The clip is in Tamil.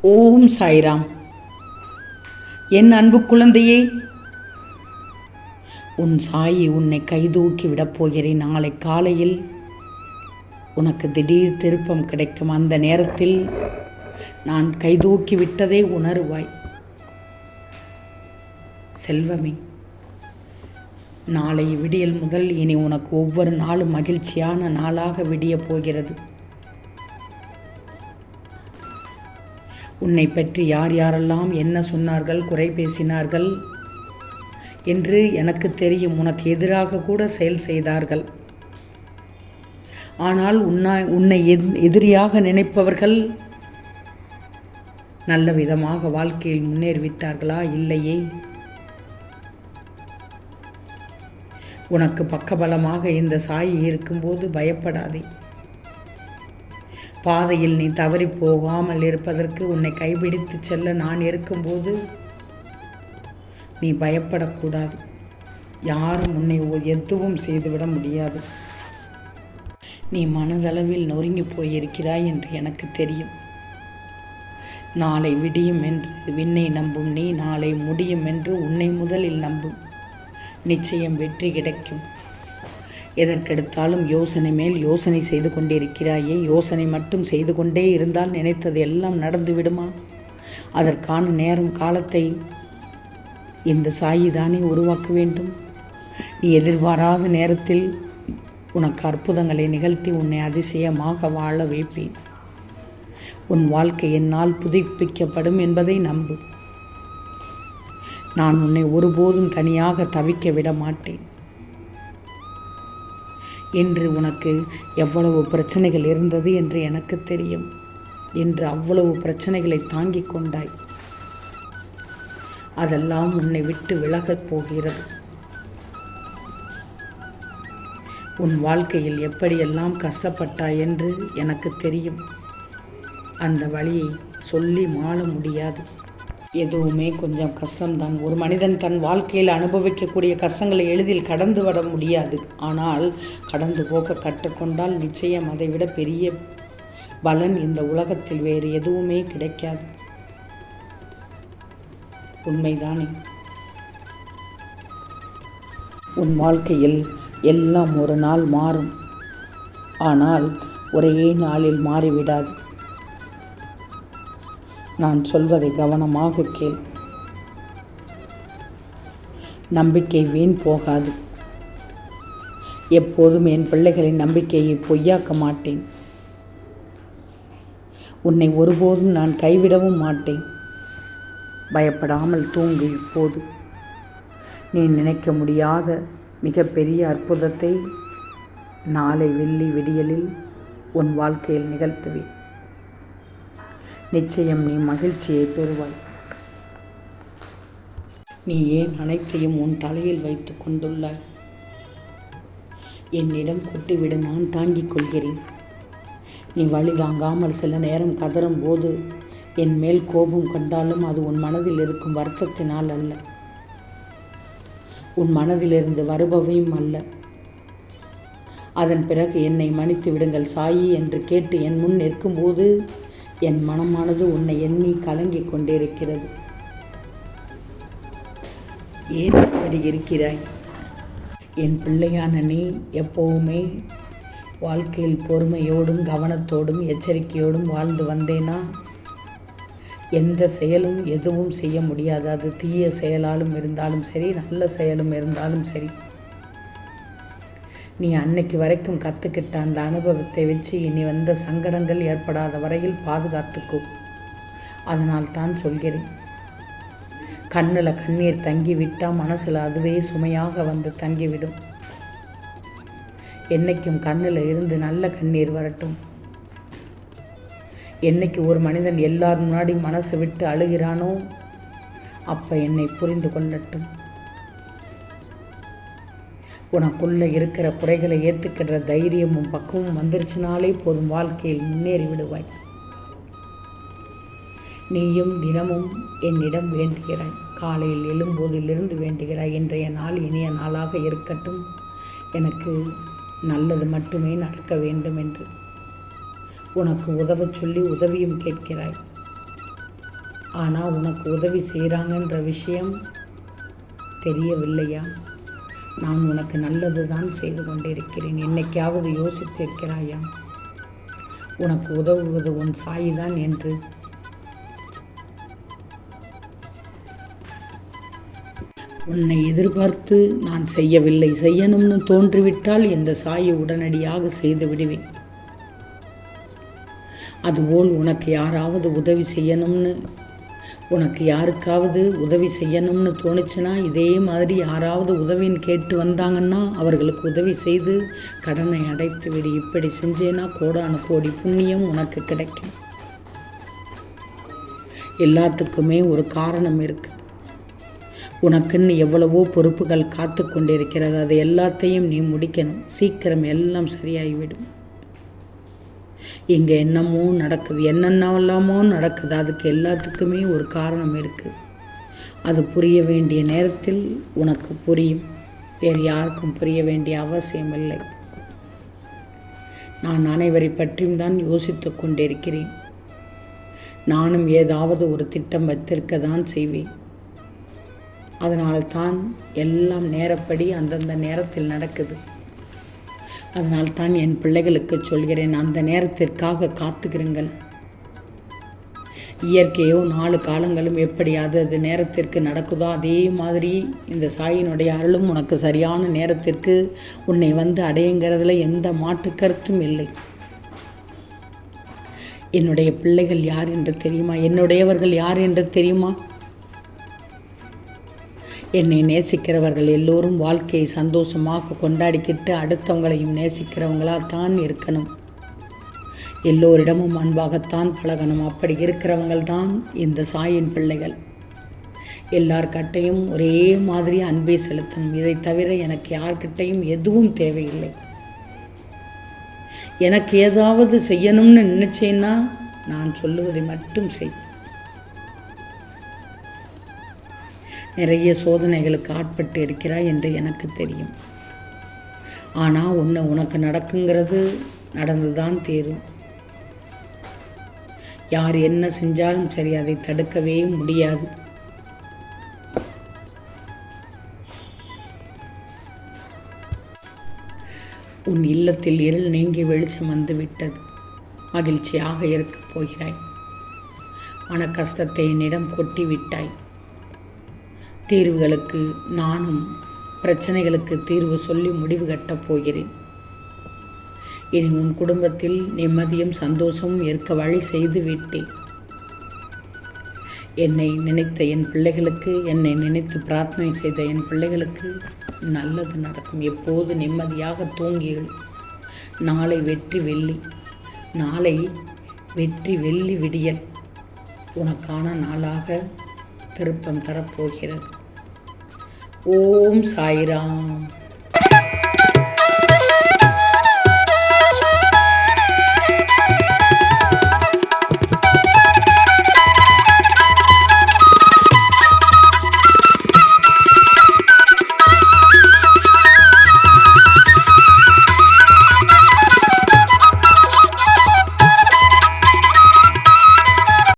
ஓம் சாய்ராம். என் அன்பு குழந்தையே உன் சாயி உன்னை கைதூக்கி விடப் போகிறேன் நாளை காலையில். உனக்கு திடீர் திருப்பம் கிடைக்கும் அந்த நேரத்தில் நான் கைதூக்கி விட்டதே உணருவாய். செல்வமே நாளை விடியல் முதல் இனி உனக்கு ஒவ்வொரு நாளும் மகிழ்ச்சியான நாளாக விடியப் போகிறது. உன்னை பற்றி யார் யாரெல்லாம் என்ன சொன்னார்கள் குறை பேசினார்கள் என்று எனக்கு தெரியும். உனக்கு எதிராக கூட செயல் செய்தார்கள். ஆனால் உன்னா உன்னை எதிரியாக நினைப்பவர்கள் நல்ல விதமாக வாழ்க்கையில் முன்னேறிவிட்டார்களா? இல்லையே. உனக்கு பக்கபலமாக இந்த சாயி இருக்கும்போது பயப்படாதே. பாதையில் நீ தவறி போகாமல் இருப்பதற்கு உன்னை கைபிடித்து செல்ல நான் இருக்கும்போது நீ பயப்படக்கூடாது. யாரும் உன்னை எதுவும் செய்துவிட முடியாது. நீ மனதளவில் நொறுங்கி போயிருக்கிறாய் என்று எனக்கு தெரியும். நாளை விடியும் என்று விண்ணை நம்பும் நீ நாளை முடியும் என்று உன்னை முதலில் நம்பும். நிச்சயம் வெற்றி கிடைக்கும். எதற்கெடுத்தாலும் யோசனை மேல் யோசனை செய்து கொண்டிருக்கிறாயே யோசனை மட்டும் செய்து கொண்டே இருந்தால் நினைத்தது எல்லாம் நடந்து விடுமா? அதற்கான நேரம் காலத்தை இந்த சாயி தானே உருவாக்க வேண்டும். நீ எதிர்பாராத நேரத்தில் உனக்கு அற்புதங்களை நிகழ்த்தி உன்னை அதிசயமாக வாழ வைப்பேன். உன் வாழ்க்கை என்னால் புதுப்பிக்கப்படும் என்பதை நம்பு. நான் உன்னை ஒருபோதும் தனியாக தவிக்க விட மாட்டேன். என்று உனக்கு எவ்வளவு பிரச்சனைகள் இருந்தது என்று எனக்கு தெரியும். என்று அவ்வளவு பிரச்சனைகளை தாங்கிக் கொண்டாய். அதெல்லாம் உன்னை விட்டு விலகப் போகிறது. உன் வாழ்க்கையில் எப்படியெல்லாம் கஷ்டப்பட்டாய் என்று எனக்கு தெரியும். அந்த வழியை சொல்லி மாள முடியாது. எதுவுமே கொஞ்சம் கஷ்டம்தான். ஒரு மனிதன் தன் வாழ்க்கையில் அனுபவிக்கக்கூடிய கஷ்டங்களை எளிதில் கடந்து வர முடியாது. ஆனால் கடந்து போக கற்றுக்கொண்டால் நிச்சயம் அதைவிட பெரிய பலன் இந்த உலகத்தில் வேறு எதுவுமே கிடைக்காது. உண்மைதானே? உன் வாழ்க்கையில் எல்லாம் ஒரு நாள் மாறும். ஆனால் ஒரே நாளில் மாறிவிடாது. நான் சொல்வதை கவனமாக கேள். நம்பிக்கை வீண் போகாது. எப்போதும் என் பிள்ளைகளின் நம்பிக்கையை பொய்யாக்க மாட்டேன். உன்னை ஒருபோதும் நான் கைவிடவும் மாட்டேன். பயப்படாமல் தூங்கு இப்போது. நீ நினைக்க முடியாத மிகப்பெரிய அற்புதத்தை நாளை வெள்ளி விடியலில் உன் வாழ்க்கையில் நிகழ்த்துவேன். நிச்சயம் நீ மகிழ்ச்சியை பெறுவாய். நீ ஏன் அனைத்தையும் உன் தலையில் வைத்து கொண்டுள்ளாய்? என்னிடம் கொட்டிவிட நான் தாங்கிக் கொள்கிறேன். நீ வழி தாங்காமல் சில நேரம் கதறும் போது என் மேல் கோபம் கொண்டாலும் அது உன் மனதில் இருக்கும் வருத்தத்தினால் அல்ல. உன் மனதிலிருந்து வருபவையும் அல்ல. அதன் பிறகு என்னை மன்னித்து விடுங்கள் சாயி என்று கேட்டு என் முன் நிற்கும்போது என் மனமானது உன்னை எண்ணி கலங்கிக் கொண்டிருக்கிறது. ஏன் இப்படி இருக்கிறாய்? என் பிள்ளையான நீ எப்போவுமே வாழ்க்கையில் பொறுமையோடும் கவனத்தோடும் எச்சரிக்கையோடும் வாழ்ந்து வந்தேனா? எந்த செயலும் எதுவும் செய்ய முடியாது. அது தீய செயலாலும் இருந்தாலும் சரி நல்ல செயலும் இருந்தாலும் சரி. நீ அன்னைக்கு வரைக்கும் கற்றுக்கிட்ட அந்த அனுபவத்தை வச்சு இனி வந்த சங்கடங்கள் ஏற்படாத வரையில் பாதுகாத்துக்கோ. அதனால் தான் சொல்கிறேன். கண்ணில் கண்ணீர் தங்கி விட்டால் மனசில் அதுவே சுமையாக வந்து தங்கிவிடும். என்னைக்கும் கண்ணில் இருந்து நல்ல கண்ணீர் வரட்டும். என்னைக்கு ஒரு மனிதன் எல்லார் முன்னாடி மனசு விட்டு அழுகிறானோ அப்போ என்னை புரிந்து கொள்ளட்டும். உனக்குள்ளே இருக்கிற குறைகளை ஏற்றுக்கிற தைரியமும் பக்குவமும் வந்துருச்சுனாலே போதும் வாழ்க்கையில் முன்னேறி விடுவாய். நீயும் தினமும் என்னிடம் வேண்டுகிறாய். காலையில் எழும்போதிலிருந்து வேண்டுகிறாய். இன்றைய நாள் இனிய நாளாக இருக்கட்டும். எனக்கு நல்லது மட்டுமே நடக்க வேண்டும் என்று. உனக்கு உதவச் சொல்லி உதவியும் கேட்கிறாய். ஆனால் உனக்கு உதவி செய்கிறாங்கன்ற விஷயம் தெரியவில்லையா? நான் உனக்கு நல்லது தான் செய்து கொண்டிருக்கிறேன். என்னைக்காவது யோசித்திருக்கிறாயா? உனக்கு உதவுவது உன் சாயிதான் என்று. உன்னை எதிர்பார்த்து நான் செய்யவில்லை. செய்யணும்னு தோன்றிவிட்டால் இந்த சாயை உடனடியாக செய்து விடுவேன். அதுபோல் உனக்கு யாராவது உதவி செய்யணும்னு உனக்கு யாருக்காவது உதவி செய்யணும்னு தோணுச்சுன்னா இதே மாதிரி யாராவது உதவின்னு கேட்டு வந்தாங்கன்னா அவர்களுக்கு உதவி செய்து கடனை அடைத்து விடு. இப்படி செஞ்சேன்னா கோடான கோடி புண்ணியம் உனக்கு கிடைக்கும். எல்லாத்துக்குமே ஒரு காரணம் இருக்கு. உனக்குன்னு எவ்வளவோ பொறுப்புகள் காத்து கொண்டிருக்கிறது அது எல்லாத்தையும் நீ முடிக்கணும். சீக்கிரம் எல்லாம் சரியாகிவிடும் இங்கே என்னமோ நடக்குது என்னென்னலாமோ நடக்குது. அதுக்கு எல்லாத்துக்குமே ஒரு காரணம் இருக்குது அது புரிய வேண்டிய நேரத்தில் உனக்கு புரியும். வேறு யாருக்கும் புரிய வேண்டிய அவசியம் இல்லை. நான் அனைவரை பற்றியும் தான் யோசித்து கொண்டிருக்கிறேன். நானும் ஏதாவது ஒரு திட்டம் வைத்திருக்க தான் செய்வேன். அதனால்தான் எல்லாம் நேரப்படி அந்தந்த நேரத்தில் நடக்குது. அதனால் தான் என் பிள்ளைகளுக்கு சொல்கிறேன் அந்த நேரத்திற்காக காத்துக்கிறீங்கள் இயற்கையோ நாலு காலங்களும் எப்படி அது அது நேரத்திற்கு நடக்குதோ அதே மாதிரி இந்த சாயினுடைய அருளும் உனக்கு சரியான நேரத்திற்கு உன்னை வந்து அடையுங்கிறதுல எந்த மாற்று கருத்தும் இல்லை. என்னுடைய பிள்ளைகள் யார் என்று தெரியுமா? என்னுடையவர்கள் யார் என்று தெரியுமா? என்னை நேசிக்கிறவர்கள் எல்லோரும் வாழ்க்கையை சந்தோஷமாக கொண்டாடிக்கிட்டு அடுத்தவங்களையும் நேசிக்கிறவங்களாக தான் இருக்கணும். எல்லோரிடமும் அன்பாகத்தான் பழகணும். அப்படி இருக்கிறவங்கள் தான் இந்த சாயின் பிள்ளைகள். எல்லார்கிட்டையும் ஒரே மாதிரி அன்பை செலுத்தணும். இதை தவிர எனக்கு யார்கிட்டையும் எதுவும் தேவையில்லை. எனக்கு ஏதாவது செய்யணும்னு நினச்சேன்னா நான் சொல்லுவதை மட்டும் செய். நிறைய சோதனைகளுக்கு ஆட்பட்டு இருக்கிறாய் என்று எனக்கு தெரியும். ஆனால் ஒன்று உனக்கு நடக்குங்கிறது நடந்து தான் தீரும். யார் என்ன செஞ்சாலும் சரி அதை தடுக்கவே முடியாது. உன் இல்லத்தில் இருள் நீங்கி வெளிச்சம் வந்து விட்டது. மகிழ்ச்சியாக இருக்கப் போகிறாய். மன கஷ்டத்தை என்னிடம் கொட்டி விட்டாய் தீர்வுகளுக்கு நானும் பிரச்சனைகளுக்கு தீர்வு சொல்லி முடிவு கட்டப் போகிறேன். இனி உன் குடும்பத்தில் நிம்மதியும் சந்தோஷமும் இருக்க வழி செய்து விட்டேன். என்னை நினைத்த என் பிள்ளைகளுக்கு என்னை நினைத்து பிரார்த்தனை செய்த என் பிள்ளைகளுக்கு நல்லது நடக்கும். எப்போது நிம்மதியாக தூங்கிகள் நாளை வெற்றி வெள்ளி. நாளை வெற்றி வெள்ளி விடியல். உனக்கான நாளாக திருப்பம் தரப்போகிறது. ஓம் சாய்ராம்.